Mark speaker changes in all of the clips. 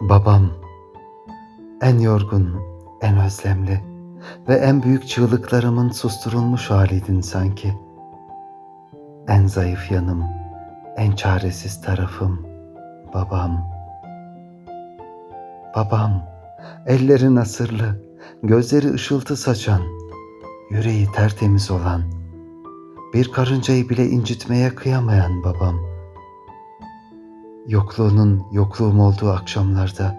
Speaker 1: Babam en yorgun, en özlemli ve en büyük çığlıklarımın susturulmuş haliydin sanki. En zayıf yanım, en çaresiz tarafım babam. Babam, elleri nasırlı, gözleri ışıltı saçan, yüreği tertemiz olan, bir karıncayı bile incitmeye kıyamayan babam. Yokluğunun yokluğum olduğu akşamlarda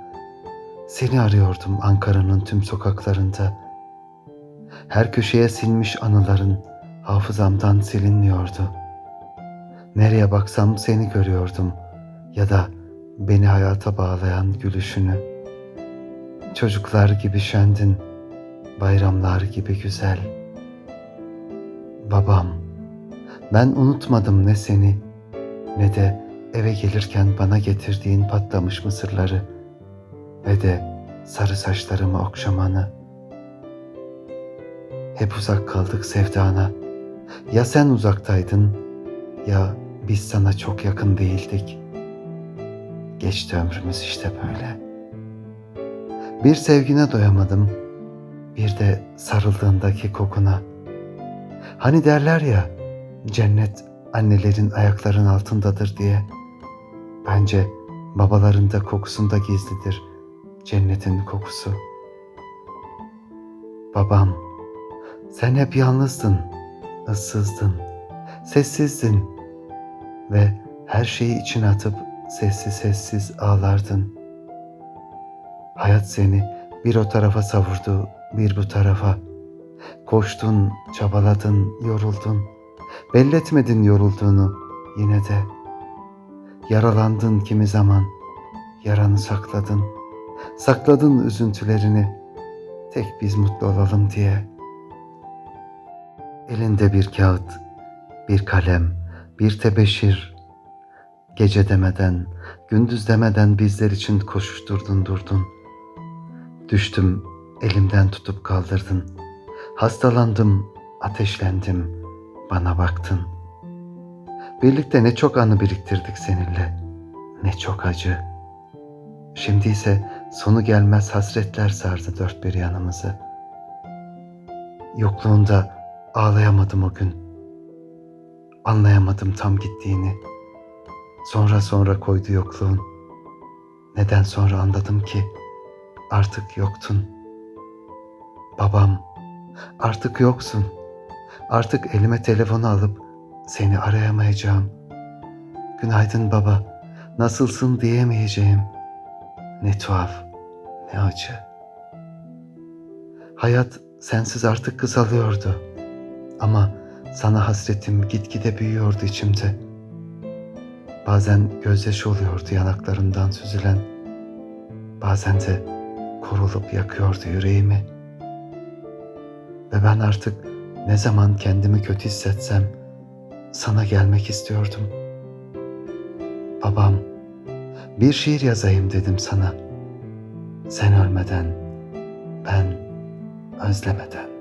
Speaker 1: seni arıyordum Ankara'nın tüm sokaklarında. Her köşeye silmiş anıların hafızamdan silinmiyordu. Nereye baksam seni görüyordum ya da beni hayata bağlayan gülüşünü. Çocuklar gibi şendin, bayramlar gibi güzel. Babam, ben unutmadım ne seni ne de eve gelirken bana getirdiğin patlamış mısırları ve de sarı saçlarımı okşamanı. Hep uzak kaldık sevdana. Ya sen uzaktaydın ya biz sana çok yakın değildik. Geçti ömrümüz işte böyle. Bir sevgine doyamadım, bir de sarıldığındaki kokuna. Hani derler ya, cennet annelerin ayakların altındadır diye. Bence babaların da kokusunda gizlidir cennetin kokusu. Babam, sen hep yalnızdın, ıssızdın, sessizdin ve her şeyi içine atıp sessiz sessiz ağlardın. Hayat seni bir o tarafa savurdu, bir bu tarafa. Koştun, çabaladın, yoruldun. Belletmedin yorulduğunu yine de. Yaralandın kimi zaman, yaranı sakladın. Sakladın üzüntülerini, tek biz mutlu olalım diye. Elinde bir kağıt, bir kalem, bir tebeşir. Gece demeden, gündüz demeden bizler için koşuşturdun durdun. Düştüm, elimden tutup kaldırdın. Hastalandım, ateşlendim, bana baktın. Birlikte ne çok anı biriktirdik seninle, ne çok acı. Şimdi ise sonu gelmez hasretler sardı dört bir yanımızı. Yokluğunda ağlayamadım o gün. Anlayamadım tam gittiğini. Sonra sonra koydu yokluğun. Neden sonra anladım ki artık yoktun. Babam, artık yoksun. Artık elime telefonu alıp seni arayamayacağım. Günaydın baba, nasılsın diyemeyeceğim. Ne tuhaf, ne acı. Hayat sensiz artık kısalıyordu. Ama sana hasretim gitgide büyüyordu içimde. Bazen gözyaşı oluyordu yanaklarımdan süzülen. Bazen de kurulup yakıyordu yüreğimi. Ve ben artık ne zaman kendimi kötü hissetsem sana gelmek istiyordum. Babam, bir şiir yazayım dedim sana. Sen ölmeden, ben özlemeden.